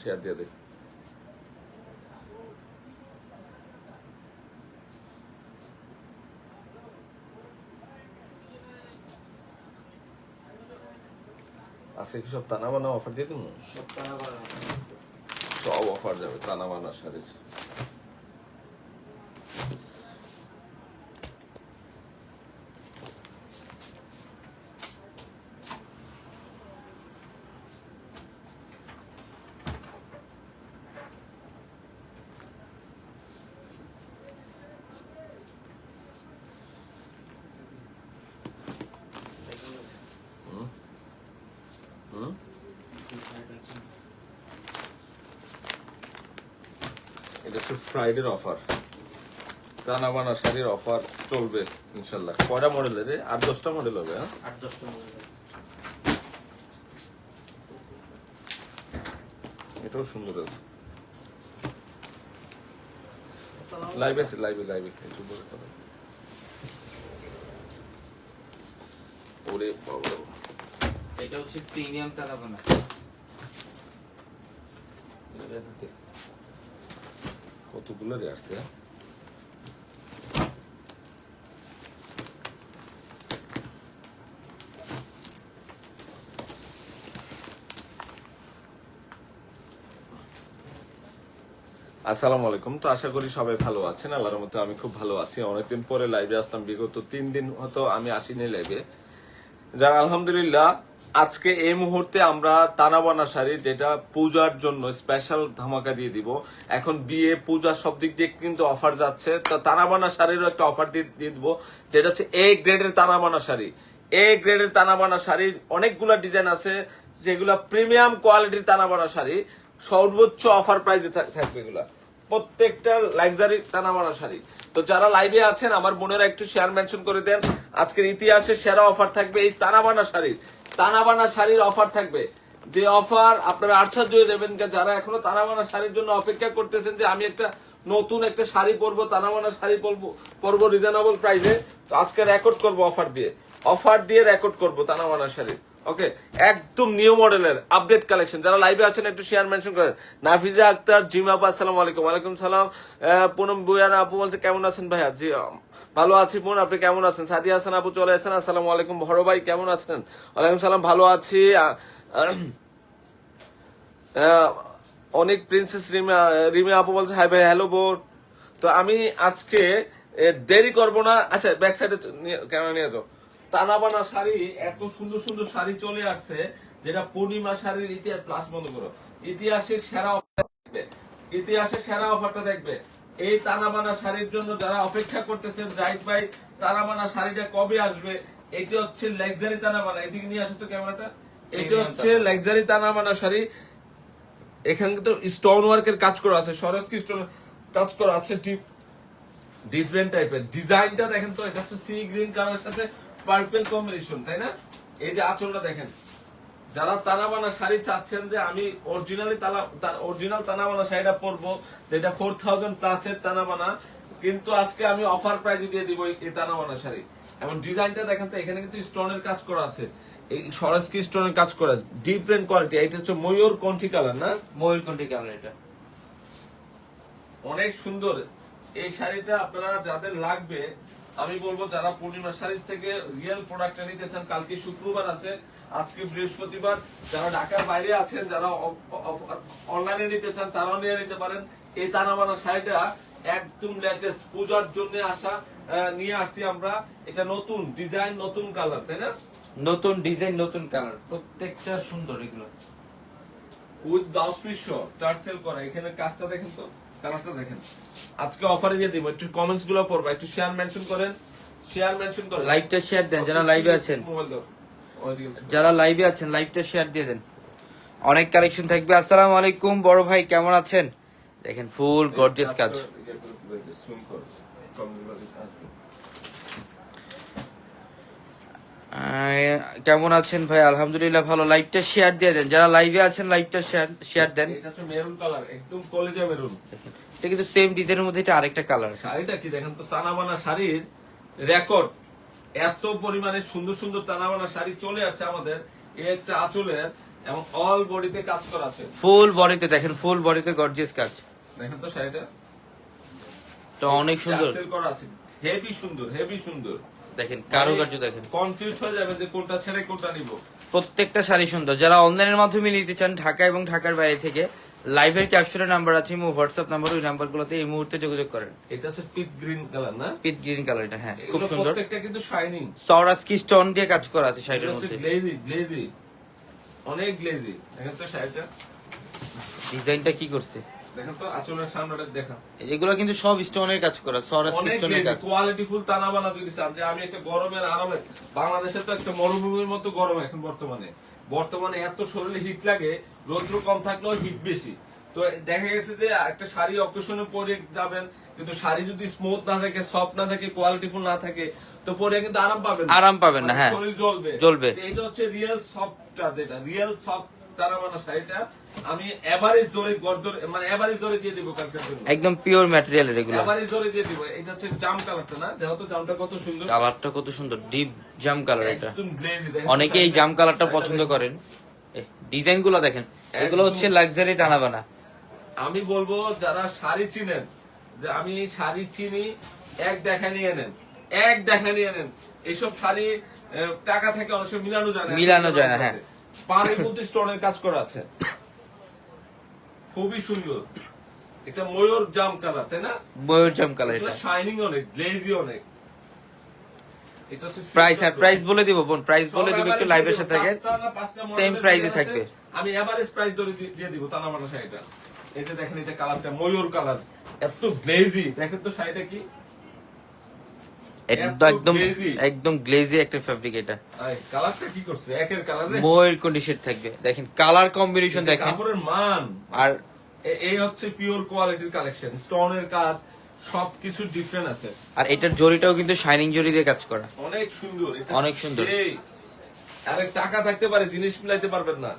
Share দিয়ে দেয় আজকে কি সব টানা বানা অফার দিয়ে দেবো টানা বানা। সব অফার যাবে টানা বানা শাড়ির। এটা হচ্ছে ফ্রাইডের অফার টানা বানা শাড়ির অফার চলবে ইনশাল্লাহ। কয়টা মডেলের রে আট দশটা মডেল হবে হ্যাঁ? আট দশটা মধ্যে এটাও সুন্দর আছে। লাইভ আছে লাইভে লাইভে কিছু বলে কথা ওরে বাবা। এটা হচ্ছে প্রিমিয়াম তারাবানা এটা দিতে কতগুলো আসছে? আসসালামু আলাইকুম। তো আশা করি সবাই ভালো আছেন। আল্লাহর মতো আমি খুব ভালো আছি। অনেকদিন পরে লাইভে আসলাম। বিগত তিন দিন হয়তো আমি আসিনি লাইভে যা আলহামদুলিল্লাহ আজকে এই মুহূর্তে আমরা তানাবানা শাড়ি যেটা পূজার জন্য স্পেশাল ধামাকা দিয়ে দিব। এখন বিয়ে, পূজা সব দিক দিয়ে কিন্তু অফার যাচ্ছে। তো তানাবানা শাড়িরও একটা অফার দিয়ে দিব, যেটা হচ্ছে এ গ্রেডের তানাবানা শাড়ি। এ গ্রেডের তানাবানা শাড়ি, অনেকগুলা ডিজাইন আছে, যেগুলা প্রিমিয়াম কোয়ালিটির তানাবানা শাড়ি। সর্বোচ্চ অফার প্রাইসে থাকবে এগুলা। প্রত্যেকটা লাক্সারি টানামানা শাড়ি। তো যারা লাইভে আছেন, আমার বোনেরা একটু শেয়ার মেনশন করে দেন। আজকের ইতিহাসে সেরা অফার থাকবে এই তানাবানা শাড়ির। তানাবানা শাড়ির অফার থাকবে। যে অফার আপনারা আশ্চর্য হয়ে যাবেন যারা এখনও তানাবানা শাড়ির জন্য অপেক্ষা করতেছেন যে আমি একটা নতুন একটা শাড়ি পরবো, তানাবানা শাড়ি পরবো পরবো রিজনেবল প্রাইসে তো আজকে রেকর্ড করব অফার দিয়ে। অফার দিয়ে রেকর্ড করব তানাবানা শাড়ির ওকে, একদম নিউ মডেলের আপডেট কালেকশন যারা লাইভে আছেন, একটু শেয়ার মেনশন করেন। নাফিজা আক্তার, জিমা আপা আসসালামু আলাইকুম। ওয়ালাইকুম সালাম। পুনম বুয়ারা আপু বলছে, কেমন আছেন ভাইয়া? জি ভালো আছি বোন আপনি কেমন আছেন? সাদিয়া হাসান আপু চলে আসেন। আসসালামু আলাইকুম, বড় ভাই, কেমন আছেন? ওয়ালাইকুম সালাম, ভালো আছি। অনেক প্রিন্সেস রিমা রিমা আপু বলছে হাই ভাই হ্যালো বোন তো আমি আজকে দেরি করব না। আচ্ছা ব্যাক সাইডে ক্যামেরা নিয়ে যাও। টানাবানা শাড়ি এত সুন্দর সুন্দর শাড়ি চলে আসছে যেটা পূর্ণিমা শাড়ির ইতিহাস প্লাস বন্ধ করো ইতিহাসের সেরা থাকবে। ইতিহাসের সেরা অফারটা দেখবে এই তানাবানা শাড়ির জন্য যারা অপেক্ষা করতেছেন জাহিদ ভাই তানাবানা শাড়িটা কবে আসবে? এটা হচ্ছে লাক্সারি তানাবানা এদিকে নিয়ে আসো তো ক্যামেরাটা। এটা হচ্ছে লাক্সারি তানাবানা শাড়ি। এখানে তো স্টোন ওয়ার্কের কাজ করা আছে সরস্কি স্টোন কাজ করা আছে ডিফারেন্ট টাইপের ডিজাইনটা দেখেন তো এটা হচ্ছে সি গ্রিন কালারের সাথে পার্পল কম্বিনেশন তাই না? এই যে আঁচলটা দেখেন। যারা তানাবানা শাড়ি চাচ্ছেন যে আমি অরিজিনালি অরিজিনাল তানাবানা শাড়িটা পরবো যেটা ফোর থাউজেন্ড প্লাস এর তানাবানা কিন্তু আজকে আমি অফার প্রাইজে দিয়ে দিব এই- তানাবানা শাড়ি। এবং ডিজাইনটা দেখেন তো এখানে কিন্তু স্টোনের কাজ করা আছে। এই সরস্কি স্টোনের কাজ করা ডিফারেন্ট কোয়ালিটি এটা হচ্ছে ময়ূর কণ্ঠি কালার না? ময়ূরকণ্ঠী কালার এটা। অনেক সুন্দর। এই শাড়িটা আপনারা যাদের লাগবে আমি বলব যারা পূর্ণিমা শাড়িজ থেকে রিয়েল প্রোডাক্টটা নিতে চান কালকে শুক্রবার আছে আজকে বৃহস্পতিবার। যারা ঢাকার বাইরে আছেন যারা অনলাইনে নিতে চান তারাও নিয়ে নিতে পারেন। এই তানাবানা শাড়িটা একদম লেটেস্ট পূজার জন্য আসা নিয়ে আসছি আমরা। এটা নতুন ডিজাইন নতুন কালার তাই না? নতুন ডিজাইন নতুন কালার প্রত্যেকটা সুন্দর এগুলো। উইথ দশ পিস টার্সেল করা। এখানে কাজটা দেখেন তো। কালারটা দেখেন। আজকে অফারে দিয়ে দিব একটু কমেন্টসগুলো পড়বা একটু শেয়ার মেনশন করেন শেয়ার মেনশন করেন। লাইভটা শেয়ার দেন যারা লাইভে আছেন। যারা লাইভে আছেন লাইভটা শেয়ার দিয়ে দেন। অনেক কালেকশন থাকবে। আসসালামু আলাইকুম বড় ভাই কেমন আছেন? দেখেন ফুল গর্জিয়াস কাজ Zoom করো। comment গুলো দিতে আসবে। আহ, কেমন আছেন ভাই? আলহামদুলিল্লাহ ভালো। লাইভটা শেয়ার দিয়ে দেন। যারা লাইভে আছেন লাইভটা শেয়ার শেয়ার দেন। এটা হচ্ছে মেরুন কালার একদম কলেজা মেরুন এটা কিন্তু সেম ডিজাইনের মধ্যে এটা আরেকটা কালার শাড়িটা কি দেখেন তো তানাবানা শাড়ির রেকর্ড এত পরিমাণে সুন্দর সুন্দর তানাবানা শাড়ি চলে আসছে আমাদের। এই একটা আঁচলের এবং অল বডিতে কাজ করা আছে। ফুল বডিতে দেখেন ফুল বডিতে গর্জিয়াস কাজ। দেখেন তো শাড়িটা। তো অনেক সুন্দর। টার্সেল করা আছে। হেভি সুন্দর হেভি সুন্দর। দেখেন কারুকার্য দেখেন। কনফিউজ হয়ে যাবে যে কোনটা ছেড়ে কোনটা নিব। প্রত্যেকটা শাড়ি সুন্দর। যারা অনলাইনের মাধ্যমে নিতে চান ঢাকা এবং ঢাকার বাইরে থেকে লাইভের ক্যাপশনের নাম্বার আছে এবং হোয়াটসঅ্যাপ নাম্বার ওই নাম্বারগুলোতে এই মুহূর্তে যোগাযোগ করেন। এটা হচ্ছে পিট গ্রিন কালার না? পিট গ্রিন কালার এটা হ্যাঁ খুব সুন্দর। প্রত্যেকটা কিন্তু শাইনিং সরাসকি স্টোন দিয়ে কাজ করা আছে শাড়ির মধ্যে। গ্লেজি গ্লেজি অনেক গ্লেজি দেখেন তো শাড়িটা। ডিজাইনটা কি করছে? দেখেন তো আঁচলের সামনেটা দেখা। এগুলো কিন্তু সব স্টোনের কাজ করা সরাসকি স্টোনের কাজ। কোয়ালিটি ফুল টানা বানা যদি চান যে আমি একটা গরমের আরামে বাংলাদেশে তো একটা মরুভূমির মতো গরম এখন বর্তমানে। বর্তমানে এত শরীরে হিট লাগে রৌদ্র কম থাকলেও হিট বেশি। তো দেখা গেছে যে একটা শাড়ি অকেশনে পরে যাবেন কিন্তু শাড়ি যদি স্মুথ না থাকে সফট না থাকে কোয়ালিটি ফুল না থাকে তো পরে কিন্তু আরাম পাবেন আরাম পাবেন না, মানে হ্যাঁ। শরীর জ্বলবে। জ্বলবে। এটা হচ্ছে রিয়েল সফটটা যেটা রিয়েল সফট টানা বানা শাড়িটা আমি এভারেজ ধরে গড় ধরে মানে এভারেজ ধরে দিয়ে দিব কালকের জন্য। একদম পিওর ম্যাটেরিয়ালের এগুলো। এভারেজ ধরে দিয়ে দিব। এটা হচ্ছে জাম কালারটা না? দেখো তো জামটা কত সুন্দর। কালারটা কত সুন্দর ডিপ জাম কালার এটা। একদম গ্লেজি দেখেন অনেকে এই জাম কালারটা পছন্দ করেন। ডিজাইনগুলো দেখেন। এগুলো হচ্ছে লাক্সারি দানাবানা। আমি বলব যারা শাড়ি চিনেন যে আমি শাড়ি চিনি এক দেখা নিয়ে নেন। এক দেখা নিয়ে নেন। এইসব শাড়ি টাকা থেকে অনেক মিলানো যায় না। মিলানো যায় না, হ্যাঁ। পানির মধ্যে স্টোনের কাজ করা আছে। খুবই সুন্দর। এটা ময়ূর জাম কালার তাই না? ময়ূর জাম কালার এটা। শাইনিং অনেক গ্লেজি অনেক। এটা হচ্ছে প্রাইস fixed প্রাইস বলে দিব বোন প্রাইস বলে দিব একটু লাইভের সাথে থাকে সেম প্রাইসে থাকবে। আমি এভারেজ প্রাইস ধরে দিয়ে দিব তানা মানা শাড়িটা এই যে দেখেন এটা কালারটা ময়ূর কালার। এত গ্লেজি দেখেন তো শাড়িটা কি? একদম এত একদম glazy। গ্লেজি একটা ফ্যাব্রিক এটা। কালারটা কি করছে? একের কালার ময়ূর কন্ডিশন থাকবে। দেখেন কালার কম্বিনেশন দেখেন। কাপড়ের মান। আর এই হচ্ছে পিওর কোয়ালিটির কালেকশন স্টোনের কাজ সবকিছু ডিফারেন্ট আছে। আর এটার জরিটাও কিন্তু শাইনিং জরি দিয়ে কাজ করা। অনেক সুন্দর। অনেক সুন্দর। আরে টাকা থাকতে পারে জিনিস মিলাইতে পারবেন না।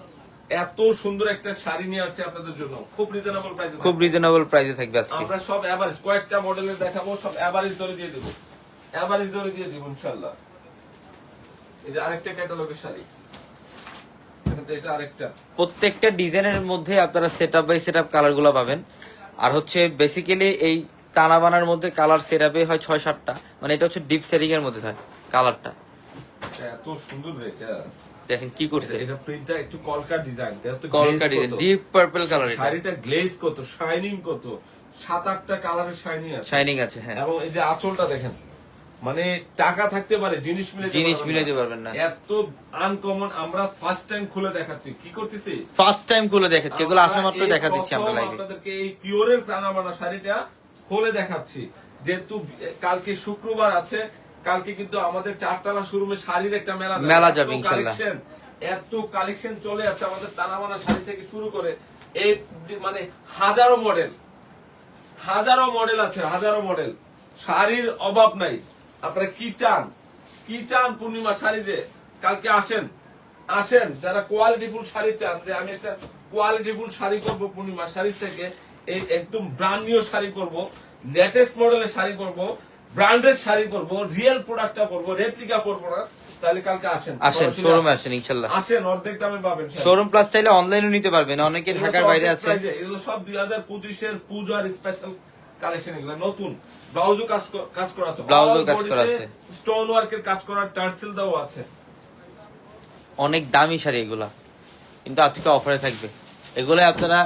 এত সুন্দর একটা শাড়ি নিয়ে আসছে আপনাদের জন্য। খুব রিজনেবল প্রাইসে খুব রিজনেবল প্রাইসে থাকবে আজকে। আমরা সব এভারেজ কয়েকটা মডেলের দেখাবো সব এভারেজ ধরে দিয়ে দেবো। এভারেজ ধরে দিয়ে দিব ইনশাল্লাহ এই যে আরেকটা ক্যাটালগের শাড়ি। এটা আরেকটা। প্রত্যেকটা ডিজাইনের মধ্যে আপনারা set up by set up পাবেন। আর হচ্ছে বেসিক্যালি এই টানা বানার মধ্যে কালার সেট আপে হয় ছয় সাতটা। মানে এটা হচ্ছে ডিপ সেটিং এর মধ্যে থাকে কালারটা এত সুন্দর রে এটা। দেখেন কি করছে। এটা প্রিন্টটা একটু কলকা ডিজাইন কলকা ডিজাইন ডিপ পার্পল কালার শাড়িটা গ্লেজ কত? শাইনিং কত? সাত আটটা কালারের শাইনিং আছে। শাইনিং আছে হ্যাঁ। এবং এই যে আঁচলটা দেখেন। মানে টাকা থাকতে পারে জিনিস মিলে জিনিস মিলাইতে পারবেন না। এত আনকমন আমরা ফার্স্ট টাইম খুলে দেখাচ্ছি। কি করতেছি? ফার্স্ট টাইম খুলে দেখাচ্ছি এগুলো আসা মাত্র দেখা দিচ্ছি আমরা লাইভে আপনাদেরকে এই পিওরের প্রাণা বানা শাড়িটা খুলে দেখাচ্ছি। যেহেতু কালকে শুক্রবার আছে কালকে কিন্তু আমাদের চারতলা শোরুমে শাড়ির একটা মেলা মেলা যাবে collection, এত কালেকশন চলে আসছে আমাদের টানাবানা শাড়ি থেকে শুরু করে। এই মানে হাজারো মডেল হাজারো মডেল আছে হাজারো মডেল শাড়ির অভাব নাই। আপনারা কি চান? কি চান পূর্ণিমা শাড়ি যে? কালকে আসেন। আসেন যারা কোয়ালিটিফুল শাড়ি চান যে আমি একটা কোয়ালিটিফুল শাড়ি করব পূর্ণিমা শাড়ি থেকে এই একদম ব্র্যান্ড নিউ শাড়ি করব লেটেস্ট মডেলের শাড়ি করব ব্র্যান্ডেড শাড়ি করব রিয়েল প্রোডাক্টটা করব রেপ্লিকা করব না তাহলে কালকে আসেন। আসেন শোরুমে আসেন। ইনশাল্লাহ। আসেন অর্ধেক দামে পাবেন। শোরুম প্লাস চাইলে অনলাইনও নিতে পারবেন অনেকে ঢাকার বাইরে আছে। এগুলো সব দুই হাজার পঁচিশের পূজার স্পেশাল কালেকশন এগুলো নতুন। ব্লাউজও কাজ কাজ করা আছে। ব্লাউজও কাজ করা আছে। স্টোন ওয়ার্কের কাজ করা টার্সেল দাও আছে। অনেক দামি শাড়ি এগুলা। কিন্তু আজকে অফারে থাকবে। এগুলো আপনারা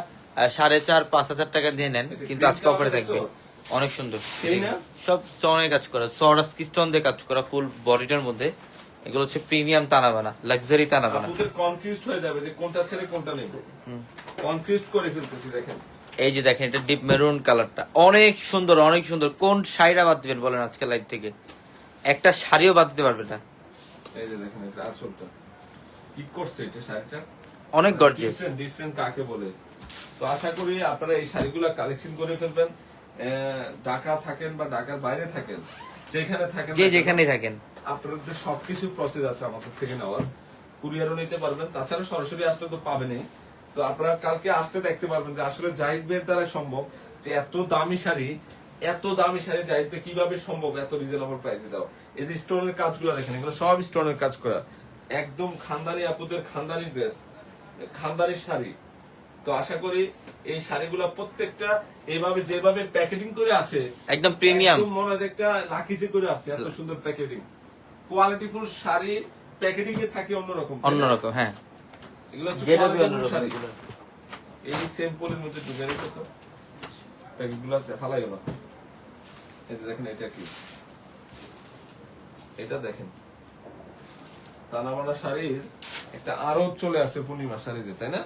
সাড়ে চার পাঁচ হাজার টাকা দিয়ে নেন কিন্তু আজকে অফারে থাকবে। অনেক সুন্দর? সব স্টোনের কাজ করা। সরাসকি স্টোন দিয়ে কাজ করা ফুল বডিটার মধ্যে। এগুলো হচ্ছে প্রিমিয়াম টানা বানা লাক্সারি টানা বানা আপনাদের কনফিউজড হয়ে যাবে যে কোনটা ছেড়ে কোনটা নেব। কনফিউজড করে ফেলতেছি দেখেন। এই যে দেখেন এটা ডিপ মেরুন কালারটা অনেক সুন্দর অনেক সুন্দর। কোন শাড়িটা বাদ দিবেন বলেন আজকে লাইভ থেকে? একটা শাড়িও বাদ দিতে পারবে না। এই যে দেখেন এটা আসলটা কি করছে এটা শাড়িটা। অনেক গর্জিয়াস ডিফারেন্ট ডিফারেন্ট কাকে বলে। তো আশা করি আপনারা এই শাড়িগুলো কালেকশন করে ফেলবেন। ঢাকা থাকেন বা ঢাকার বাইরে থাকেন যেখানে থাকেন যে যেখানেই থাকেন। আপনাদের সবকিছু প্রসেস আছে আমাদের থেকে নেওয়ার। কুরিয়ারও নিতে পারবেন। তাছাড়া সরাসরি আসলে তো পাবেনই। তো আপনারা কালকে আসতে দেখতে পারবেন যে আসলে জাহিদ ভাইয়ের দ্বারা সম্ভব যে এত দামি শাড়ি এত দামি শাড়ি জাহিদ ভাই কীভাবে সম্ভব এত রিজনেবল প্রাইসে দাও এই যে স্টোনের কাজগুলো দেখেন এগুলো সব স্টোনের কাজ করা। একদম খানদানি আপুদের খানদানি ড্রেস খানদানি শাড়ি। তো আশা করি এই শাড়িগুলো প্রত্যেকটা এইভাবে যেভাবে প্যাকেটিং করে আসে একদম প্রিমিয়াম একদম মনে হয় একটা লাকিজে করে আসছে এত সুন্দর প্যাকেটিং কোয়ালিটিফুল শাড়ি প্যাকেটিং এ থাকে অন্যরকম অন্যরকম হ্যাঁ। এগুলো হচ্ছে যেটা quality full অন্যরকম শাড়ি এগুলো। এই স্যাম্পলের মধ্যে ঢুকে রেখে তো। প্যাকেটগুলো ফালাই গেল এই যে দেখেন এটা কি? এটা দেখেন। তানাবানা শাড়ির একটা চলে আসে পূর্ণিমা শাড়ি যে তাই না?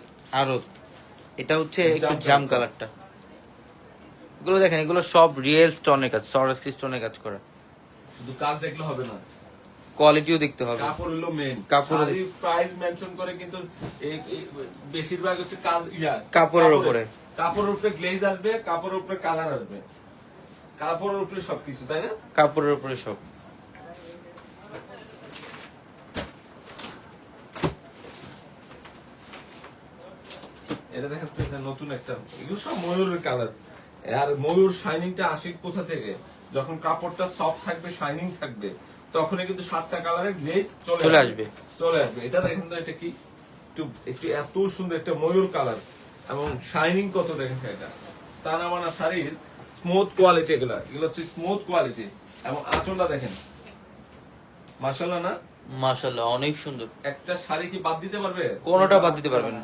এটা হচ্ছে জাম একটু জাম কালারটা। এগুলো দেখেন এগুলো সব রিয়েল স্টোনের কাজ সরাসরি স্টোনের কাজ করা। শুধু কাজ দেখলে হবে না। কোয়ালিটিও দেখতে হবে। কাপড় হলো মেন কাপড়- প্রাইস মেনশন করে কিন্তু বেশিরভাগ হচ্ছে কাজ ইয়া। কাপড়ের উপরে। কাপড়ের উপরে গ্লেজ আসবে কাপড়ের উপরে কালার আসবে। কাপড়ের উপরে সবকিছু তাই না? কাপড়ের উপরে সব। এটা দেখেন তো এটা নতুন একটা এগুলো সব ময়ূরের কালার আর ময়ূর শাইনিংটা আসে কোথা থেকে? যখন কাপড়টা সফট থাকবে শাইনিং থাকবে। তখনই কিন্তু সাতটা কালারের গ্লেজ চলে চলে আসবে। চলে আসবে। এটা দেখেন তো এটা কি? একটু একটু এত সুন্দর একটা ময়ূর কালার এবং শাইনিং কত দেখেন এটা? টানা মানা শাড়ির স্মুথ কোয়ালিটি এগুলা। এগুলো হচ্ছে স্মুথ কোয়ালিটি এবং আঁচলটা দেখেন। মাসাল্লাহ না? মাশাল্লাহ অনেক সুন্দর। একটা শাড়ি কি বাদ দিতে পারবে? কোনোটা বাদ দিতে পারবে না।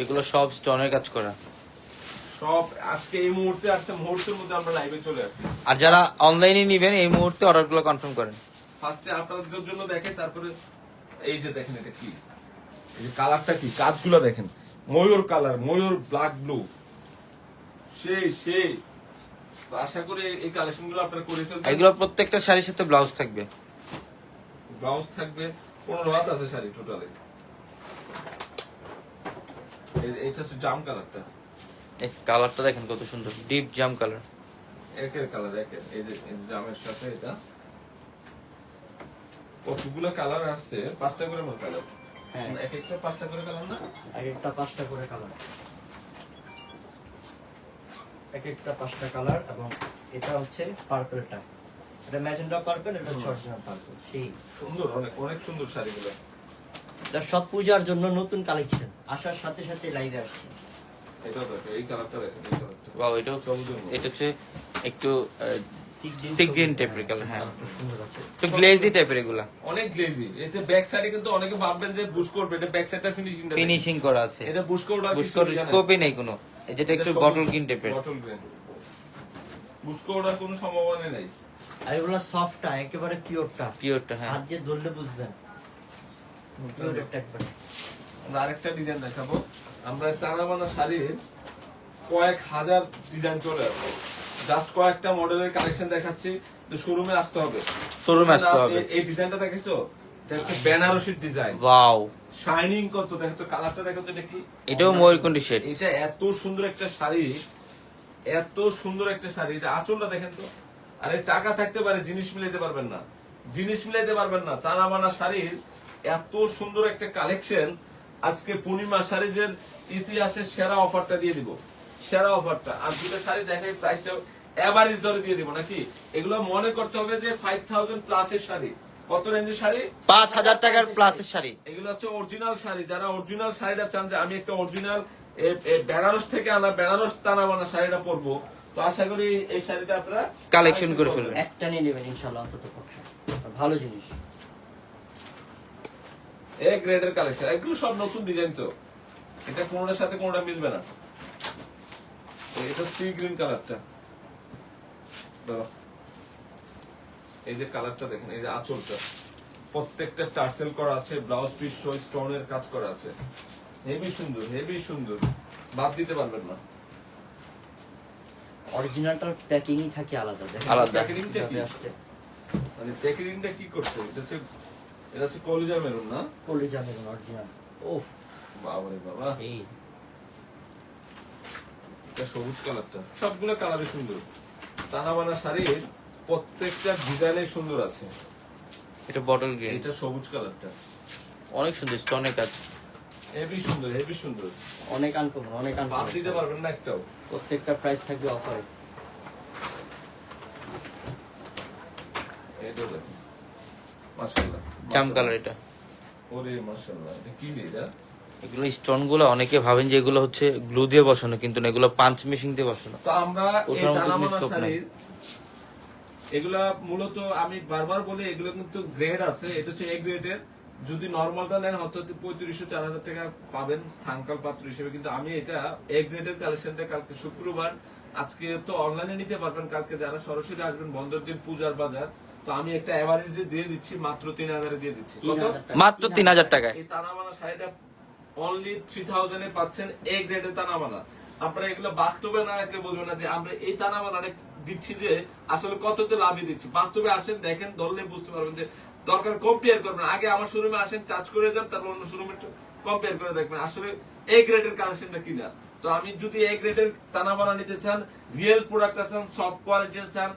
এগুলো সব স্টোনের কাজ করা। সব আজকে এই মুহূর্তে আসছে মুহূর্তের মধ্যে আমরা লাইভে চলে আসছি। আর যারা অনলাইনে নিবেন এই মুহূর্তে অর্ডারগুলো কনফার্ম করেন। ফার্স্টে আপনাদের জন্য দেখে তারপরে এই যে দেখেন এটা কি? এই যে কালারটা কি? কাজগুলো দেখেন। ময়ূর কালার ময়ূর ব্ল্যাক ব্লু সেই সেই আশা করি এই কালেকশনগুলো আপনারা করে ফেলবেন। এগুলো প্রত্যেকটা শাড়ির সাথে ব্লাউজ থাকবে। ব্লাউজ থাকবে পনেরো হাত আছে শাড়ি টোটালে এইটা হচ্ছে জাম কালারটা এই কালারটা দেখেন কত সুন্দর ডিপ জাম কালার। একের কালার একের এই যে জামের সাথে এটা। কতগুলো কালার আসছে পাঁচটা করে মোট কালার। হ্যাঁ। এক একটা পাঁচটা করে কালার না? এক একটা পাঁচটা করে কালার। এক একটা পাঁচটা কালার এবং এটা হচ্ছে পার্পলটা এটা ম্যাজেন্ডা পার্পল এটা হচ্ছে অরিজিনাল পার্পল সেই। সুন্দর অনেক অনেক সুন্দর শাড়িগুলো। এটা সব পূজার জন্য নতুন কালেকশন আসার সাথে সাথে লাইভে আসছে। ওয়াও এটাও এটা হচ্ছে একটু type এর colour, হ্যাঁ। সুন্দর আছে গ্লেজি টাইপের এগুলা। অনেক গ্লেজি এই যে ব্যাক সাইডে কিন্তু অনেকে ভাববেন যে বুশ করবে এটা ব্যাক সাইডটা ফিনিশিং ফিনিশিং করা আছে। এটা বুশ কোডার বুঝকর স্কোপই নেই কোনো। এই যেটা একটু বটল গ্রিন টাইপের বটল গ্রিন বুশ কোডার কোনো সম্ভাবনা নেই। আর এগুলো সফটটা একেবারে পিওরটা পিওরটা হ্যাঁ। হাত দিয়ে ধরলে বুঝবেন। পিওর একটা একবারে। আমরা আরেকটা ডিজাইন দেখাবো। আমরা টানা বানা শাড়ির কয়েক হাজার ডিজাইন চলে আসবে। জাস্ট কয়েকটা মডেলের কালেকশন দেখাচ্ছি শোরুমে আসতে হবে। এ আসতে হবে। এই ডিজাইনটা দেখেছ? এটা বেনারসির ডিজাইন ওয়াও শাইনিং কত? দেখো তো কালারটা দেখো তো এটা এটাও শেড এটা এত সুন্দর একটা শাড়ি এত সুন্দর একটা শাড়ি। এটা আঁচলটা দেখেন তো। আরে টাকা থাকতে পারে জিনিস মিলাইতে পারবেন না। জিনিস মিলাইতে পারবেন না। তারা শাড়ির এত সুন্দর একটা কালেকশন আজকে পূর্ণিমা শাড়িজের ইতিহাসের সেরা অফারটা দিয়ে দিব। সেরা অফারটা। আর দুটো শাড়ি দেখাই প্রাইসটা এভারেজ ধরে দিয়ে দিব নাকি? এগুলো মনে করতে হবে যে ফাইভ থাউজেন্ড প্লাসের শাড়ি। কত রেঞ্জের শাড়ি? পাঁচ হাজার টাকার প্লাসের শাড়ি। এগুলো হচ্ছে অরিজিনাল শাড়ি। যারা অরিজিনাল শাড়িটা চান যে আমি একটা অরিজিনাল বেনারস থেকে আনা বেনারস টানা বানা শাড়িটা পরবো তো আশা করি এই শাড়িটা আপনারা কালেকশন করে ফেলবেন। একটা নিয়ে নেবেন ইনশাল্লাহ অন্তত পক্ষে ভালো জিনিস। এ গ্রেডের কালেকশন এগুলো সব নতুন ডিজাইন তো। এটা কোনটার সাথে কোনটা মিলবে না। এটা সি গ্রিন কালারটা দাঁড়াও। এই যে কালারটা দেখেন এই যে আঁচলটা। প্রত্যেকটা টার্সেল করা আছে ব্লাউজ পিস শো স্টোনের কাজ করা আছে। হেভি সুন্দর হেভি সুন্দর। বাদ দিতে পারবেন না। অরিজিনালটার প্যাকিংই থাকে আলাদা। দেখেন আলাদা। Packaging টা কি? আসছে? মানে প্যাকেজিংটা কি করছে? এটা হচ্ছে এটা হচ্ছে কলিজা মেরুন না? কলিজা মেরুন অরিজিনাল ওফ বাবারে বাবা। এই। এটা সবুজ কালারটা। সবগুলো কালারে সুন্দর। টানা বানা শাড়ির প্রত্যেকটা ডিজাইনে সুন্দর আছে। এটা বটল গ্রিন। এটা সবুজ কালারটা। অনেক সুন্দর স্টোনের কাজ। হেভি সুন্দর হেভি সুন্দর। অনেক আনকমন অনেক বাদ আনকমন দিতে পারবেন না একটাও। প্রত্যেকটা প্রাইস থাকবে অফারে এটাও দেখুন। মাশাআল্লাহ। জাম কালার এটা। ওরে মাশাআল্লাহ এটা কি রে এটা? এগুলো স্টোনগুলো অনেকে ভাবেন যে এগুলো হচ্ছে গ্লু দিয়ে বসানো কিন্তু না এগুলো পাঞ্চ মেশিন দিয়ে বসানো। তো আমরা মতো এগুলা মূলত আমি বারবার বলি এগুলো কিন্তু গ্রেড আছে এটা হচ্ছে এ গ্রেডের যদি নর্মালটা নেন হয়তো পঁয়ত্রিশশো চার হাজার টাকা পাবেন স্থানকাল পাত্র হিসেবে। কিন্তু আমি এটা এ গ্রেডের কালেকশনটা কালকে শুক্রবার আজকে তো অনলাইনে নিতে পারবেন কালকে যারা সরাসরি আসবেন বন্ধের দিন পূজার বাজার তো আমি একটা অ্যাভারেজে দিয়ে দিচ্ছি মাত্র তিন হাজারে দিয়ে দিচ্ছি। কত? মাত্র তিন হাজার টাকায়। এই তানাবানা শাড়িটা অনলি থ্রি থাউজেন্ডে পাচ্ছেন এ গ্রেডের তানাবানা আপনারা এগুলো বাস্তবে না রাখলে বুঝবেন না যে আমরা এই তানাবানাটা দিচ্ছি যে আসলে কততে লাভই দিচ্ছি। বাস্তবে আসেন দেখেন ধরলে বুঝতে পারবেন যে দরকার কম্পেয়ার করবেন। আগে আমার শোরুমে আসেন টাচ করে যান তারপর অন্য শোরুমে কম্পেয়ার করে দেখবেন। আসলে এ গ্রেডের কালেকশনটা কিনা। তো আমি যদি এ গ্রেডের তানাবানা নিতে চান রিয়েল প্রোডাক্ট চান সফট কোয়ালিটির চান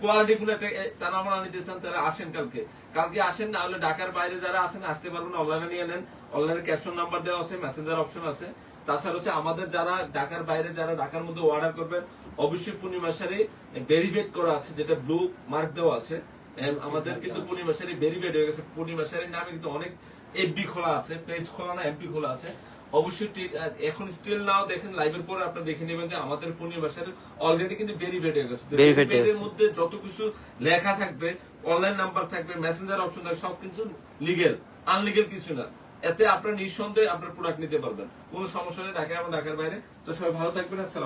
কোয়ালিটি ফুল একটা এ, তানাবানা নিতে চান তাহলে আসেন কালকে। কালকে আসেন না হলে ঢাকার বাইরে যারা আসেন আসতে পারবেন অনলাইনে নিয়ে নেন। অনলাইনে ক্যাপশন নাম্বার দেওয়া আছে মেসেঞ্জার অপশন আছে। তাছাড়া হচ্ছে আমাদের যারা ঢাকার বাইরে যারা ঢাকার মধ্যে অর্ডার করবেন অবশ্যই পূর্ণিমা শাড়ি ভেরিফাইড করা আছে যেটা ব্লু মার্ক দেওয়া আছে। আমাদের কিন্তু পূর্ণিমা শাড়ি ভেরিফাইড হয়ে গেছে। পূর্ণিমা শাড়ির নামে কিন্তু অনেক এফবি খোলা আছে পেজ খোলা না এমপি খোলা আছে। অবশ্যই এখন স্টিল নাও দেখেন লাইভের পরে আপনি দেখে নেবেন যে আমাদের পূর্ণিমা শাড়ি অলরেডি কিন্তু ভেরিফাইড হয়ে গেছে এর মধ্যে যত কিছু লেখা থাকবে অনলাইন নাম্বার থাকবে মেসেঞ্জার অপশন থাকবে সব কিছু লিগেল আনলিগেল কিছু না। এতে আপনার নিঃসন্দেহে আপনার প্রোডাক্ট নিতে পারবেন। কোনো সমস্যা নেই ঢাকায় এবং ঢাকার বাইরে। তো সবাই ভালো থাকবেন আসসালাম